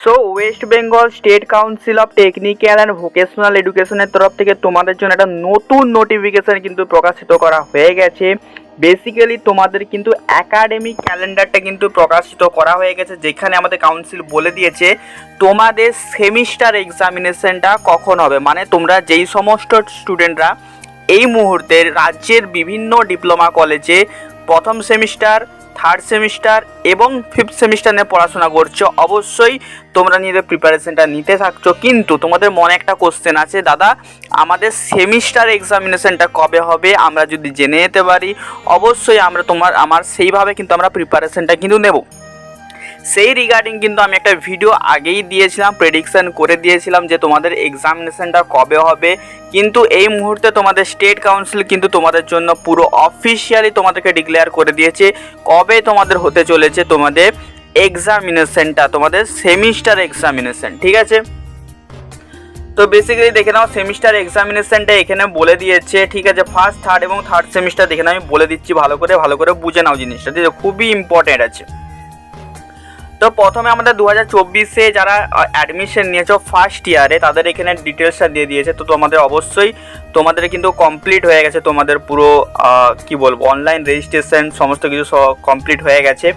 So West Bengal state council of technical and vocational এডুকেশনের তরফ থেকে তোমাদের জন্য একটা নতুন নোটিফিকেশন কিন্তু প্রকাশিত করা হয়ে গেছে। বেসিক্যালি তোমাদের কিন্তু একাডেমিক ক্যালেন্ডারটা কিন্তু প্রকাশিত করা হয়ে গেছে, যেখানে আমাদের কাউন্সিল বলে দিয়েছে, তোমাদের সেমিস্টার এক্সামিনেশনটা কখন হবে? মানে তোমরা যেই সমস্ত স্টুডেন্টরা এই মুহূর্তে রাজ্যের বিভিন্ন ডিপ্লোমা কলেজে প্রথম সেমিস্টার থার্ড সেমিস্টার এবং ফিফথ সেমিস্টার নিয়ে পড়াশোনা করছ, অবশ্যই তোমরা নিজেদের প্রিপারেশনটা নিতে থাকছো। কিন্তু তোমাদের মনে একটা কোশ্চেন আছে, দাদা, আমাদের সেমিস্টার এক্সামিনেশনটা কবে হবে আমরা যদি জেনে যেতে পারি, অবশ্যই আমরা তোমার, আমার সেইভাবে কিন্তু আমরা প্রিপারেশনটা কিন্তু নেব। সেই রিগার্ডিং কিন্তু আমি একটা ভিডিও আগেই দিয়েছিলাম প্রেডিকশন করে দিয়েছিলাম যে তোমাদের এক্সামিনেশনটা কবে হবে। কিন্তু এই মুহূর্তে তোমাদের স্টেট কাউন্সিল কিন্তু তোমাদের জন্য পুরো অফিসিয়ালি তোমাদেরকে ডিক্লেয়ার করে দিয়েছে, কবে তোমাদের হতে চলেছে তোমাদের এক্সামিনেশনটা তোমাদের সেমিস্টার এক্সামিনেশন ঠিক আছে? তো বেসিক্যালি দেখে নাও সেমিস্টার এক্সামিনেশনটা এখানে বলে দিয়েছে, ঠিক আছে? ফার্স্ট থার্ড এবং থার্ড সেমিস্টার দেখে নাও, আমি বলে দিচ্ছি ভালো করে ভালো করে বুঝে নাও জিনিসটা, ঠিক আছে? খুবই ইম্পর্টেন্ট আছে। তো প্রথমে আমাদের দু হাজার চব্বিশে যারা অ্যাডমিশন নিয়েছো ফার্স্ট ইয়ারে তাদের এখানে ডিটেলসটা দিয়ে দিয়েছে। তো তোমাদের অবশ্যই, তোমাদের কিন্তু কমপ্লিট হয়ে গেছে, তোমাদের পুরো কি বলব অনলাইন রেজিস্ট্রেশন সমস্ত কিছু কমপ্লিট হয়ে গেছে।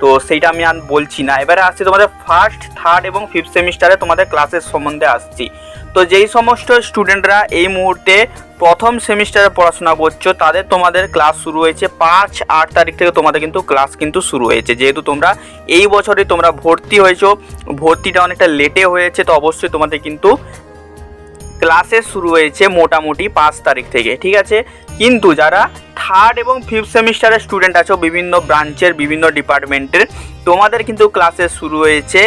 তো সেইটা আমি আর বলছি না। এবারে আসছি তোমাদের ফার্স্ট থার্ড এবং ফিফথ সেমিস্টারে তোমাদের ক্লাসের সম্বন্ধে আসছি। তো যেই সমস্ত স্টুডেন্টরা এই মুহূর্তে প্রথম সেমিস্টারে পড়াশোনা করছ, তাদের তোমাদের ক্লাস শুরু হয়েছে পাঁচ, আট তারিখ থেকে তোমাদের কিন্তু ক্লাস কিন্তু শুরু হয়েছে। যেহেতু তোমরা এই বছরই তোমরা ভর্তি হয়েছো, ভর্তিটা অনেকটা লেটে হয়েছে, তো অবশ্যই তোমাদের কিন্তু ক্লাসে শুরু হয়েছে মোটামুটি পাঁচ তারিখ থেকে, ঠিক আছে? কিন্তু যারা থার্ড এবং ফিফথ সেমিস্টারের স্টুডেন্ট আছো বিভিন্ন ব্রাঞ্চের বিভিন্ন ডিপার্টমেন্টের তোমাদের কিন্তু ক্লাসেস শুরু হয়েছে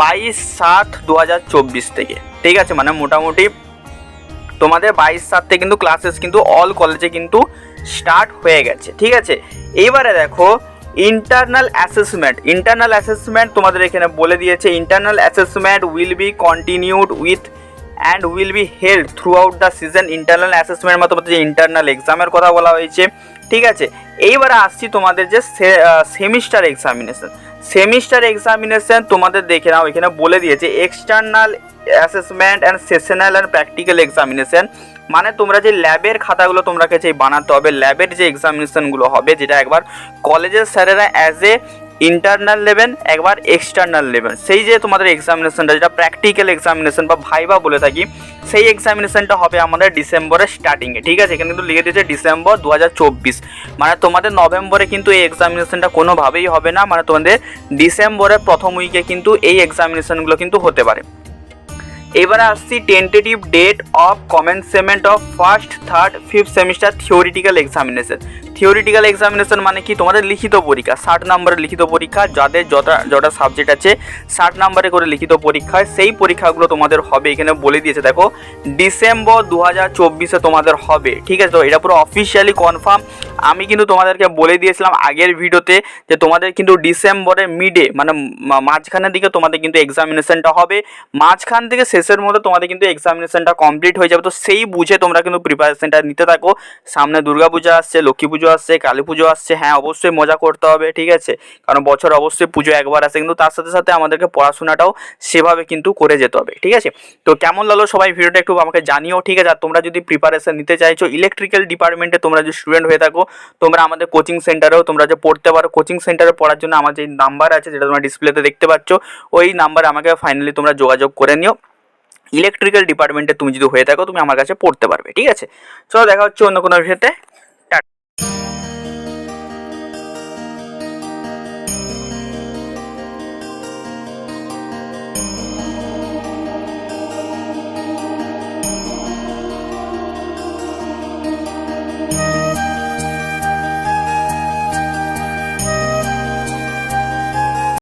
বাইশ সাত দু থেকে। ঠিক আছে? মানে মোটামুটি তোমাদের বাইশ সাত থেকে কিন্তু ক্লাসেস কিন্তু অল কলেজে কিন্তু স্টার্ট হয়ে গেছে। ঠিক আছে? এইবারে দেখো ইন্টারনাল অ্যাসেসমেন্ট ইন্টারনাল অ্যাসেসমেন্ট তোমাদের এখানে বলে দিয়েছে internal assessment will be continued with and will be held throughout the season internal assessment মতো যে ইন্টারনাল এক্সামের কথা বলা হয়েছে, ঠিক আছে? এইবারে আসছি তোমাদের যে সেমিস্টার এক্সামিনেশন সেমিস্টার এক্সামিনেশন তোমাদের দেখে নাও, এখানে বলে দিয়েছে external assessment and sessional and practical examination মানে তোমরা যে ল্যাবের খাতাগুলো তোমরা কাছে বানাতে হবে, ল্যাবের যে এক্সামিনেশনগুলো হবে, যেটা একবার কলেজের স্যারেরা অ্যাজ এ ইন্টারনাল নেবেন একবার এক্সটার্নাল নেবেন সেই যে তোমাদের এক্সামিনেশনটা যেটা প্র্যাকটিক্যাল এক্সামিনেশন বা ভাইবা বলে থাকি, সেই এক্সামিনেশনটা হবে আমাদের ডিসেম্বরের স্টার্টিংয়ে ঠিক আছে? এখানে কিন্তু লিখে দিয়েছে ডিসেম্বর দু হাজার চব্বিশ। মানে তোমাদের নভেম্বরে কিন্তু এই এক্সামিনেশনটা কোনোভাবেই হবে না মানে তোমাদের ডিসেম্বরের প্রথম উইকে কিন্তু এই এক্সামিনেশনগুলো কিন্তু হতে পারে। এবারে আসছি tentative date of commencement of first third fifth semester theoretical examination theoretical examination মানে কি? তোমাদের লিখিত পরীক্ষা। ষাট নম্বরের লিখিত পরীক্ষা, যাদের যটা যটা সাবজেক্ট আছে, ষাট নম্বরে করে লিখিত পরীক্ষা, সেই পরীক্ষাগুলো তোমাদের হবে। এখানে বলে দিয়েছে, দেখো, ডিসেম্বর দু হাজার চব্বিশে তোমাদের হবে। ঠিক আছে? তো এটা পুরো অফিসিয়ালি কনফার্ম আমি কিন্তু তোমাদেরকে বলে দিয়েছিলাম আগের ভিডিওতে যে তোমাদের কিন্তু ডিসেম্বরের মিডে মানে মাঝখানের দিকে তোমাদের কিন্তু এক্সামিনেশনটা হবে। মাঝখান থেকে শেষের মধ্যে তোমাদের কিন্তু এক্সামিনেশনটা কমপ্লিট হয়ে যাবে। তো সেই বুঝে তোমরা কিন্তু প্রিপারেশনটা নিতে থাকো। সামনে দুর্গাপূজা আসছে, লক্ষ্মী পুজো আসছে, কালী পুজো আসছে হ্যাঁ অবশ্যই মজা করতে হবে, ঠিক আছে? কারণ বছর অবশ্যই পুজো একবার আসে, কিন্তু তার সাথে সাথে আমাদেরকে পড়াশোনাটাও সেভাবে কিন্তু করে যেতে হবে, ঠিক আছে? তো কেমন লাগল সবাই ভিডিওটা একটু আমাকে জানিও, ঠিক আছে? আর তোমরা যদি প্রিপারেশন নিতে চাইছো ইলেকট্রিক্যাল ডিপার্টমেন্টে তোমরা যদি স্টুডেন্ট হয়ে থাকো, তোমরা আমাদের কোচিং সেন্টারেও তোমরা যে পড়তে পারো কোচিং সেন্টারে পড়ার জন্য আমার যে নাম্বার আছে, যেটা তোমরা ডিসপ্লেতে দেখতে পাচ্ছ, ওই নাম্বারে আমাকে ফাইনালি তোমরা যোগাযোগ করে নিও। ইলেকট্রিক্যাল ডিপার্টমেন্টে তুমি যদি হয়ে থাকো, তুমি আমার কাছে পড়তে পারবে, ঠিক আছে? চলো দেখা হচ্ছে অন্য কোনো ভিডিওতে